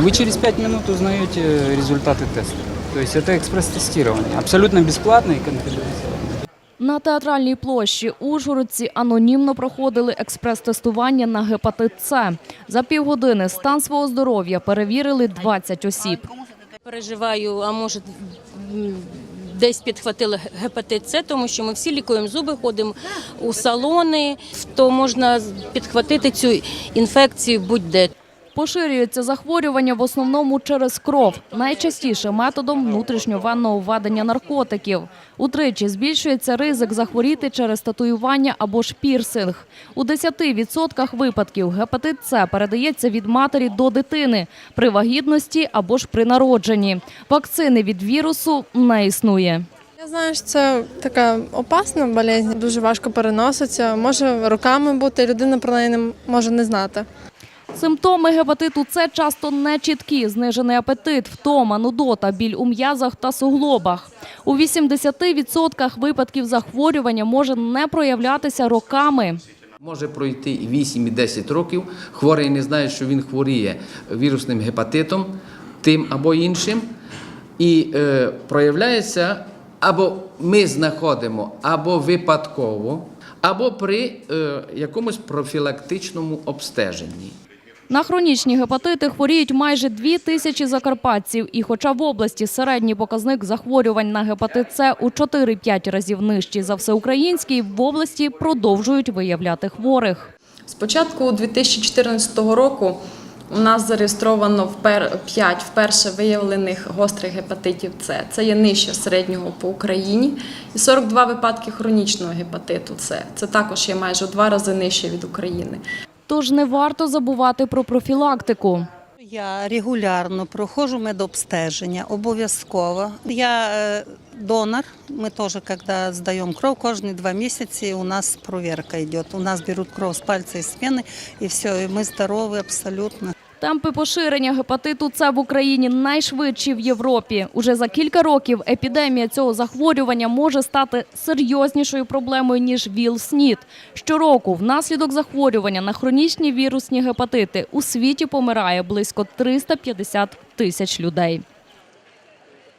Вы через 5 минут узнаете результаты теста. То есть это экспресс-тестирование. Абсолютно бесплатно и конфиденциально. На театральній площі Ужгородці анонімно проходили експрес-тестування на гепатит С. За півгодини стан свого здоров'я перевірили 20 осіб. Переживаю, а може м, десь підхватили гепатит С, тому що ми всі лікуємо зуби, ходимо у салони, то можна підхватити цю інфекцію будь-де. Поширюється захворювання в основному через кров, найчастіше методом внутрішньовенного введення наркотиків. Утричі збільшується ризик захворіти через татуювання або ж пірсинг. У 10% випадків гепатит С передається від матері до дитини при вагітності або ж при народженні. Вакцини від вірусу не існує. Я знаю, що це така опасна болезнь, дуже важко переноситься. Може роками бути, людина про неї не може не знати. Симптоми гепатиту С часто нечіткі – знижений апетит, втома, нудота, біль у м'язах та суглобах. У 80% випадків захворювання може не проявлятися роками. Може пройти і 8, і 10 років. Хворий не знає, що він хворіє вірусним гепатитом, тим або іншим, і е, проявляється або ми знаходимо, або випадково, або при е, якомусь профілактичному обстеженні. На хронічні гепатити хворіють майже дві тисячі закарпатців. І хоча в області середній показник захворювань на гепатит С у 4-5 разів нижчий за всеукраїнський, в області продовжують виявляти хворих. З початку 2014 року у нас зареєстровано впер- 5 вперше виявлених гострих гепатитів С. Це є нижче середнього по Україні. І 42 випадки хронічного гепатиту С. Це також є майже в два рази нижче від України. Тож не варто забувати про профілактику. Я регулярно проходжу медобстеження, обов'язково. Я е, донор. Ми теж, коли здаємо кров, кожні два місяці у нас перевірка йде. У нас беруть кров з пальця і спини, і все, і ми здорові абсолютно. Темпи поширення гепатиту С в Україні найшвидші в Європі. Уже за кілька років епідемія цього захворювання може стати серйознішою проблемою ніж ВІЛ-СНІД. Щороку внаслідок захворювання на хронічні вірусні гепатити у світі помирає близько 350 тисяч людей.